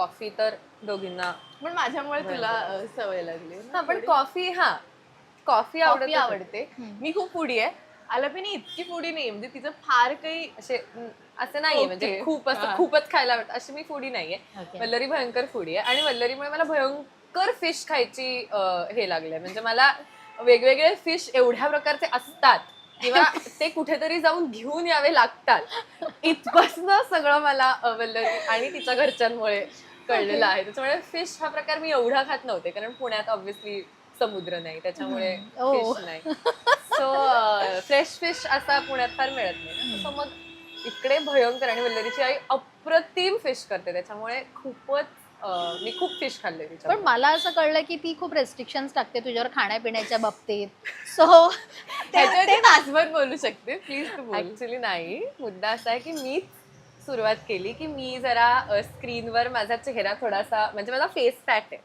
Coffee तर दोघींना पण माझ्यामुळे तुला. अ, सवय लागली. हा पण. कॉफी हा. कॉफी कॉफी आवडते. आवडते. मी खूप फुडी आहे. आलापिनी इतकी फुडी नाही. म्हणजे तिचं फार काही असे असं नाहीये. म्हणजे Okay. खूप असं हा. खूपच खायला आवडतं. अशी मी फुडी नाहीये. Okay. वल्लरी भयंकर फुडी आहे. आणि वल्लरीमुळे मला भयंकर फिश खायची अं, हे लागले म्हणजे मला वेगवेगळे फिश एवढ्या प्रकारचे असतात. किंवा ते कुठेतरी जाऊन घेऊन यावे लागतात. इथपासनं सगळं मला अं, वल्लरी आणि तिच्या घरच्यांमुळे. कळलेलं आहे. त्याच्यामुळे फिश हा प्रकार मी एवढा खात नव्हते कारण पुण्यात ऑब्व्हियसली समुद्र नाही त्याच्यामुळे. फिश नाही. सो फ्रेश फिश असा पुण्यात फार मिळत नाही सो मग इकडे भयंकर आणि वल्लरीची आई अप्रतिम फिश करते. त्याच्यामुळे खूपच अं, मी खूप फिश खाल्ले पण मला असं कळलं की ती खूप रेस्ट्रिक्शन्स टाकते तुझ्यावर खाण्यापिण्याच्या बाबतीत. सो त्याच्यावरती तासभर बोलू शकते. प्लीज ऍक्च्युली नाही. मुद्दा असा आहे की मीच सुरुवात केली की मी जरा स्क्रीनवर माझा चेहरा थोडासा म्हणजे माझा फेस फॅट आहे.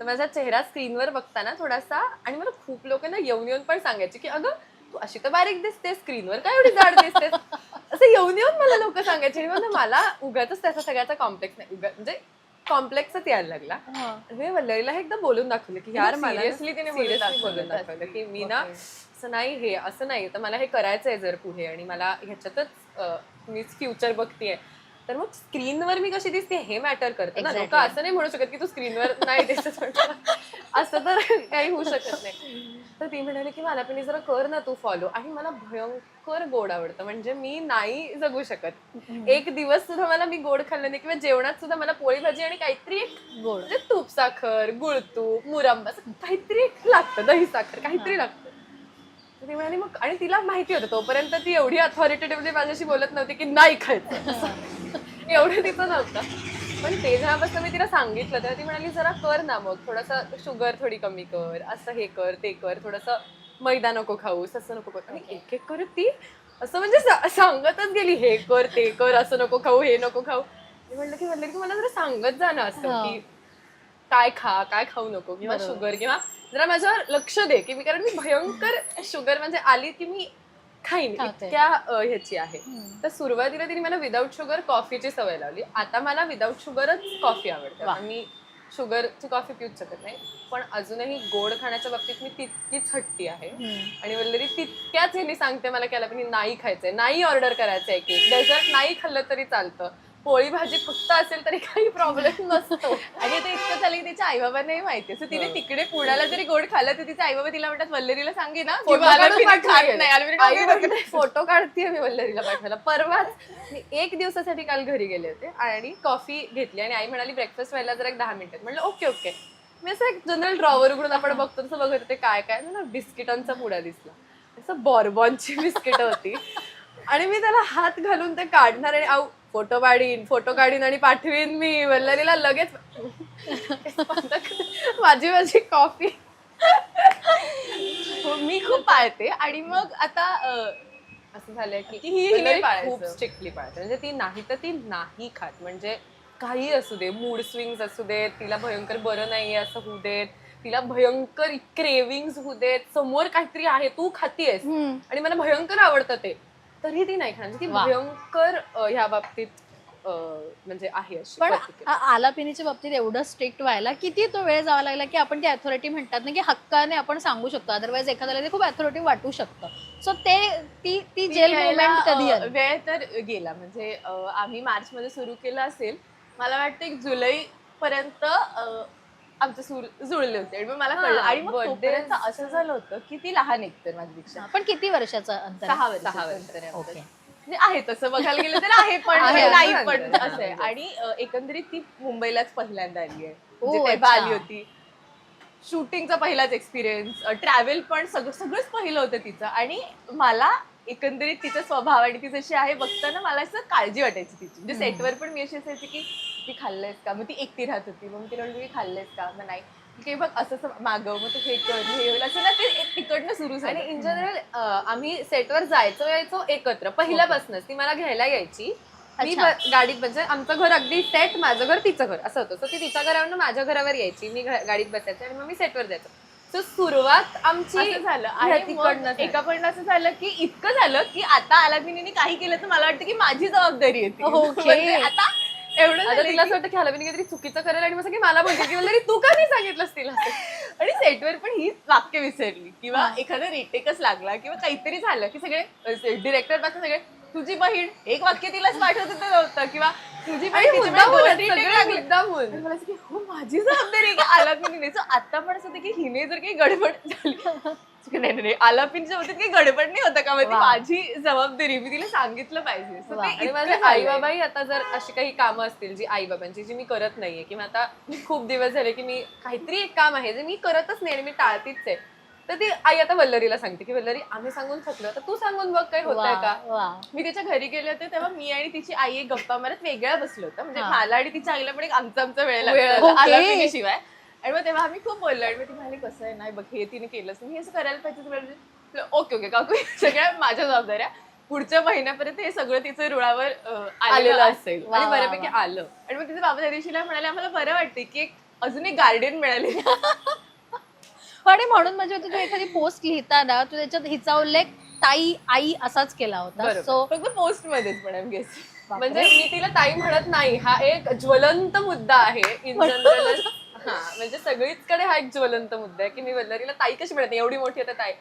तर माझा चेहरा स्क्रीनवर बघताना थोडासा आणि मला खूप लोक ना येऊन येऊन पण सांगायचे की अगं तू अशी तर बारीक दिसते स्क्रीनवर काय एवढी जाड दिसते असं येऊन येऊन मला लोक सांगायचे आणि मला उगाच त्याचा सगळ्याचा कॉम्प्लेक्स नाही उगा म्हणजे कॉम्प्लेक्सच यायला लागला. मी वल्लरीला हे एकदा बोलून दाखवलं की यार मला सिरियसली तिने बोलून दाखवलं. की मी ना. असं नाही हे असं नाही तर मला हे करायचं आहे जर पुढे आणि मला ह्याच्यातच मीच फ्युचर बघतीये. तर मग स्क्रीनवर मी कशी दिसते हे मॅटर करतं ना. लोक. असं नाही म्हणू शकत की तू स्क्रीनवर नाही दिसत. असं तर काही होऊ शकत नाही. तर ती म्हणाली की मला पण जरा कर ना तू फॉलो आणि मला भयंकर गोड आवडतं. म्हणजे मी नाही जगू शकत. एक दिवस सुद्धा मला मी गोड खाल्लं नाही किंवा जेवणात सुद्धा मला पोळी भाजी आणि काहीतरी एक गोड. म्हणजे तूप साखर गुळतूप मुरंबा असं काहीतरी एक लागतं. दही साखर काहीतरी लागतं. तर ती म्हणाली मग आणि तिला माहिती होतं तोपर्यंत ती एवढी अथॉरिटेटिव्हली माझ्याशी बोलत नव्हती की नाही खायचं. एवढं तिचं नव्हतं पण ते जेव्हापासून मी तिला सांगितलं तेव्हा ती म्हणाली जरा कर ना मग थोडंसं शुगर थोडी कमी कर असं हे कर ते कर थोडंसं मैदा नको खाऊस असं नको कर आणि एक एक करत ती असं म्हणजे सांगतच गेली हे कर ते कर असं नको खाऊ हे नको खाऊ मी म्हटलं की म्हटलं की मला जरा सांगत जा ना असं. की काय खा काय खाऊ नको किंवा. शुगर किंवा जरा माझ्यावर लक्ष दे की मी कारण मी भयंकर शुगर म्हणजे आली की मी खाईन खाते. इतक्या अं, ह्याची आहे हम्म. तर सुरुवातीला तिने मला विदाऊट शुगर कॉफीची सवय लावली आता मला विदाऊट शुगरच कॉफी आवडते वा. मी शुगरची कॉफी पिऊच शकत नाही पण अजूनही गोड खाण्याच्या बाबतीत मी तितकीच हट्टी आहे हम्म. आणि वल्लरी तितक्याच ह्यानी सांगते मला की पण नाही खायचंय नाही ऑर्डर करायचंय केक डेझर्ट नाही खाल्लं तरी चालतं पोळी भाजी फक्त असेल तरी काही प्रॉब्लेम नसतो. आणि आता इतकं झालं की तिच्या आई बाबांनाही माहिती सो तिने. तिकडे पुण्याला जरी गोड खाल्लं तर तिचे आई बाबा तिला म्हणतात वल्लरीला सांगे ना फोटो काढते मी वल्लरीला पाठवायला. परवाच मी एक दिवसासाठी काल घरी गेले होते आणि कॉफी घेतली आणि आई म्हणाली ब्रेकफास्ट व्हायला जर एक दहा मिनिटात म्हटलं ओके ओके. मी असं एक जनरल ड्रॉवर उघडून आपण बघतो तसं बघत होते काय काय. ना बिस्किटांचा पुडा दिसला. असं बॉर्बॉनची बिस्किट होती. आणि मी त्याला हात घालून ते काढणार आणि फोटो काढीन फोटो काढीन आणि पाठवीन मी. वल्लरीला लगेच माझी माझी कॉफी. हो, मी खूप पाळते. आणि मग आता अं, असं झालंय की ही- ही वल्लरी पाळायचं. खूप स्ट्रिक्टली पाळते. म्हणजे ती नाही तर ती नाही खात. म्हणजे काही असू दे मूड स्विंग्स असू देत तिला भयंकर बरं नाहीये असं होऊ देत तिला भयंकर क्रेविंग्स होऊ देत समोर काहीतरी आहे तू खातीयस. हम्म. आणि मला भयंकर आवडतं ते. तरी ती नाही खाणार. म्हणजे ती वा. भयंकर अं, ह्या बाबतीत अं, म्हणजे आहे अशी पण. आ- आलापिनीच्या बाबतीत एवढं स्ट्रिक्ट व्हायला किती तो वेळ जावा लागला की आपण ती अथॉरिटी म्हणतात ना की हक्काने आपण सांगू शकतो. अदरवाईज एखाद्याला ते खूप अथॉरिटी वाटू शकतं. सो ते ती ती ती जेल घ्यायला, मुवमेंट कधी अं, आली? वेळ तर गेला. म्हणजे अं, आम्ही मार्च मध्ये सुरू केलं असेल. मला वाटतं एक जुलै पर्यंत आमचं सूर जुळले होते आणि मग मला कळलं आणि मग birthdays. तोपर्यंत असं झालं होतं की ती लहान एकतर माझ्यापेक्षा पण किती वर्षाचं अंतर आहे? सहा वर्ष सहा आहे ओके. म्हणजे आहे तसं बघायला गेलं तर आहे पण आहे, नाही आहे, पण आहे. असं आहे आणि अं, एकंदरीत ती मुंबईलाच पहिल्यांदा आली आहे म्हणजे तेव्हा अच्छा. आली होती शूटिंगचा पहिलाच एक्सपिरियन्स ट्रॅव्हल पण सगळं सगळंच पहिलं होतं तिचं आणि मला एकंदरीत तिचा स्वभाव आणि ती जशी आहे बघताना मला असं काळजी वाटायची तिची. म्हणजे. सेटवर पण मी अशी असायची की ती खाल्लंयस का? मग ती एकटी राहत होती. मग मी तिला म्हणली खाल्लंयस का? मग नाही. की बघ असं मागव मग तू हे कर हे होईल. असं ना ते एक तिकडनं सुरू झालं. आणि इन जनरल आम्ही सेटवर जायचो यायचो एकत्र. पहिल्यापासूनच. ती मला घ्यायला यायची. मी गाडीत म्हणजे आमचं घर अगदी सेट माझं घर तिचं घर. असं होतं. सो ती तिच्या घरावरून माझ्या घरावर यायची. मी गाडीत बसायचे आणि मग मी सेटवर जायचो. सो सुरुवात आमची असं झालं. आणि तिकडनं मग झाली. एका पॉईंट असं झालं की इतकं झालं की आता आलापिनीने काही केलं तर मला वाटतं की माझी जबाबदारी येते Okay. म्हणजे आता एवढं आता झालंय तिला की- असं वाटतं की हलविनी काहीतरी चुकीचं करेल आणि मग की मला बोलते की वल्लरी तू का नाही सांगितलंस तिला? आणि सेटवर पण हीच वाक्य विसरली. किंवा एखादा रिटेकच लागला किंवा काहीतरी झालं की सगळे डिरेक्टरपासून सगळे तुझी बहीण एक वाक्य तिलाच पाठवत होतं नव्हतं किंवा तुझी बहीण हो माझी जबाबदारी आलापिनी नाही. So आता पण असं होतं की हिने जर काही गडबड झाली नाही नाही, आलापिनच्या बाबतीत काही गडबड नाही होतं का? मग ती वा. माझी जबाबदारी मी तिला सांगितलं पाहिजे. माझे. आई बाबाही आता जर अशी काही कामं असतील जी आई बाबांची जी मी करत नाहीये किंवा आता खूप दिवस झाले की मी काहीतरी एक काम आहे जे मी करतच नाही आणि मी टाळतीच आहे. तर ती आई आता वल्लरीला सांगते की वल्लरी आम्ही सांगून थकलो. तर तू सांगून बघ काही होत आहे वा, का? वा. मी तिच्या घरी गेले होते तेव्हा मी आणि तिची आई एक गप्पा मारत वेगळ्या बसलो होतो. म्हणजे हा. मला आणि तिच्या आईला पण एक आमचा आमचा वेळ. लागतो. आलापिनी शिवाय आणि मग तेव्हा आम्ही खूप बोललो आणि मग ती म्हणाली कसं आहे? नाही बघ हे तिने केलंच मी असं करायला पाहिजे तुला म्हटलं, ओके ओके काकू हे सगळ्या माझ्या जबाबदाऱ्या. पुढच्या महिन्यापर्यंत हे सगळं तिचं रुळावर अं, आलेलं असेल. वा, आणि वा, बऱ्यापैकी वा. आलं. आणि मग तिचे बाबा त्या दिवशीला म्हणाले आम्हाला बरं वाटते की एक अजून एक गार्डन मिळाले. आणि म्हणून म्हणजे तू एखादी पोस्ट लिहिताना तू त्याच्यात हिचा उल्लेख ताई आई असाच केला होता. सो फक्त पोस्ट मध्येच पण आय गेस म्हणजे मी तिला ताई म्हणत नाही. हा एक ज्वलंत मुद्दा आहे इन जनरल हा म्हणजे सगळीचकडे हा एक ज्वलंत मुद्दा आहे की मी वल्लरीला ताई कशी म्हणत नाही? एवढी मोठी आता ताई.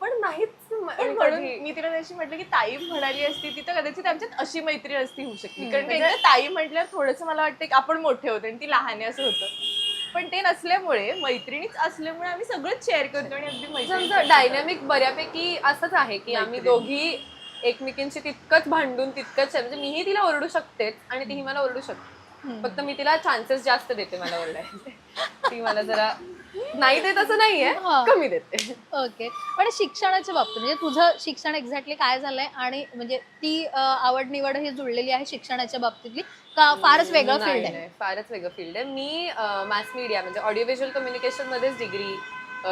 पण नाहीच पण म्हणून मी तिला तशी म्हटलं की ताई म्हणाली असती ती तर कदाचित आमच्यात अशी मैत्री असती होऊ शकली. कारण म्हणजे- ताई म्हटल्यावर थोडंसं मला वाटतं की आपण मोठे होतो आणि ती लहान आहे असं होतं. पण ते नसल्यामुळे मैत्रिणीच असल्यामुळे आम्ही सगळंच शेअर करतो आणि अगदी मैत्रिणी आमचं डायनॅमिक बऱ्यापैकी असंच आहे की आम्ही. दोघी एकमेकींशी तितकंच भांडून तितकंच म्हणजे मीही तिला ओरडू शकतेच आणि तीही मला ओरडू शकते. फक्त मी तिला चान्सेस जास्त देते मला ओरडायचे ती मला जरा नाही देत असं नाहीये. हा. कमी देते. ओके. पण शिक्षणाच्या बाबतीत म्हणजे तुझं शिक्षण एक्झॅक्टली काय झालंय आणि म्हणजे ती अं, आवड निवड ही जुळलेली आहे शिक्षणाच्या बाबतीतली का फारच वेगळं नाही, फील्ड आहे? नाही, फारच वेगळं फील्ड आहे. मी मास मीडिया म्हणजे ऑडिओ व्हिज्युअल कम्युनिकेशन मध्येच डिग्री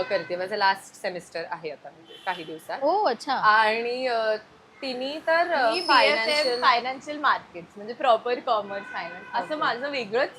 करते. माझं लास्ट सेमिस्टर आहे आता म्हणजे काही दिवसात. ओ अच्छा. आणि अ, तिन्ही तर फायनान्शियल फायनान्शियल मार्केट म्हणजे प्रॉपर कॉमर्स फायनान्स असं. माझं वेगळंच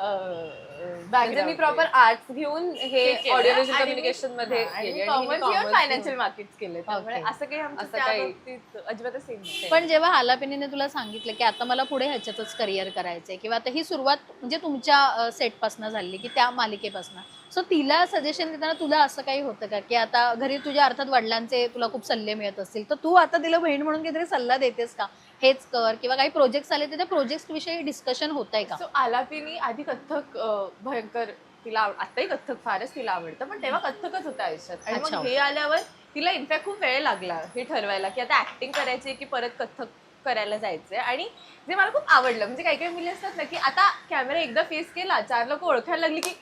म्हणजे मी. प्रॉपर आर्ट्स घेऊन हे केलं. ऑडिओ कम्युनिकेशनमध्ये आणि commerce फायनान्शियल घेऊन. मार्केट्स केले त्यामुळे Okay. असं काही आमचं असं त्या काही- बाबतीत अजिबातच नाही पण जेव्हा हालापिनीने तुला सांगितलं की आता मला पुढे ह्याच्यातच करिअर करायचंय किंवा आता ही सुरुवात म्हणजे तुमच्या सेटपासून झाली की त्या मालिकेपासून सो तिला सजेशन देताना तुला असं काही होतं का की आता घरी तुझ्या अर्थात वडिलांचे तुला खूप सल्ले मिळत असतील तर तू आता तिला बहीण म्हणून काहीतरी सल्ला देतेस का हेच कर किंवा काही प्रोजेक्ट आले तर त्या प्रोजेक्ट विषयी डिस्कशन होत आहे का? सो आलापीनी आधी कथ्थक अं, भयंकर तिला आव- आताही कथ्थक फारच तिला आवडतं पण तेव्हा कथ्थकच होतं आयुष्यात. आणि अच्छा. मग हे आल्यावर तिला इनफॅक्ट खूप वेळ लागला हे ठरवायला की आता ऍक्टिंग करायची की परत कथ्थक करायला जायचंय. आणि जे मला खूप आवडलं म्हणजे काही काही मुली असतात ना की आता कॅमेरा एकदा फेस केला चार लोक ओळखायला लागली की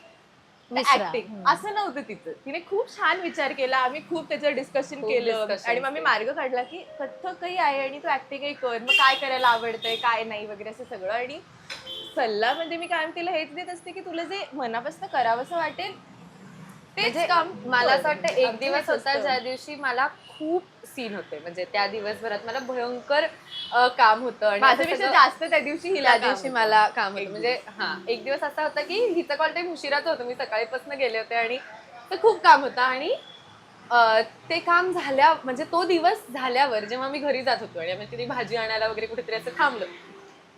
ऍक्टिंग. असं नव्हतं तिचं तिने खूप छान विचार केला आम्ही खूप त्याचं डिस्कशन खूप केलं आणि मग मी केले. मार्ग काढला की कथ्थकही आहे आणि तू ऍक्टिंगही कर मग काय करायला आवडतंय काय नाही वगैरे असं सगळं आणि सल्ला म्हणजे मी कायम तिला हेच देत असते की तुला जे मनापासून करावंसं वाटेल तेच म्हणजे काम मला असं. वाटतं एक दिवस होता. ज्या दिवशी मला खूप सीन होते म्हणजे त्या दिवसभरात मला भयंकर अ, काम होतं आणि सगळं- जास्त त्या दिवशी हिला त्या काम दिवशी होतं. मला काम होतं एक म्हणजे हा एक दिवस असा होता की हिचं कॉल टाइम उशिराच होतं मी सकाळीपासून गेले होते आणि तर खूप काम होतं आणि अ, ते काम झाल्या म्हणजे तो दिवस झाल्यावर जेव्हा मी घरी जात होतो आणि आम्ही तिथे भाजी आणायला वगैरे कुठेतरी असं थांबलो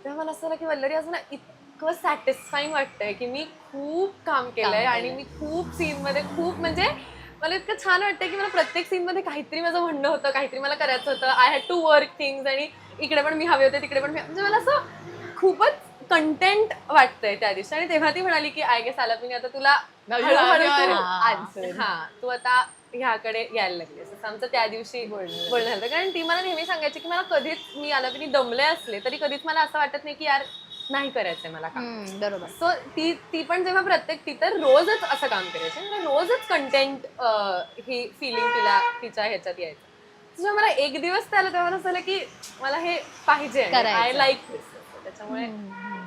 तेव्हा मला असं झालं की वल्लरी असं ना इतकं सॅटिस्फाईंग वाटतंय की मी खूप काम केलंय आणि. मी खूप सीन मध्ये खूप म्हणजे मला इतकं छान वाटतं की मला प्रत्येक सीन मध्ये काहीतरी माझं म्हणणं होतं काहीतरी मला करायचं होतं. I had to work things आणि इकडे पण मी हवे होते तिकडे पण मी म्हणजे मला असं खूपच कंटेंट वाटतंय त्या दिवशी. आणि तेव्हा ती म्हणाली की आय गेस आला आता तुला. हा. तू आता ह्याकडे यायला लागली असं आमचं त्या दिवशी बोलणं झालं. कारण ती मला नेहमी सांगायची की मला कधीच मी आला दमले असले तरी कधीच मला असं वाटत नाही की यार नाही करायचंय मला काम. हम्म, बरोबर. सो ती ती पण जेव्हा प्रत्येक ती तर रोजच असं काम करायची. मला रोजच कंटेंट ही फिलिंग तिला तिच्या ह्याच्यात यायचं. जेव्हा मला एक दिवस त्याला तेव्हा मला असं झालं की मला हे पाहिजे आय. लाईक दिस त्याच्यामुळे हम्म.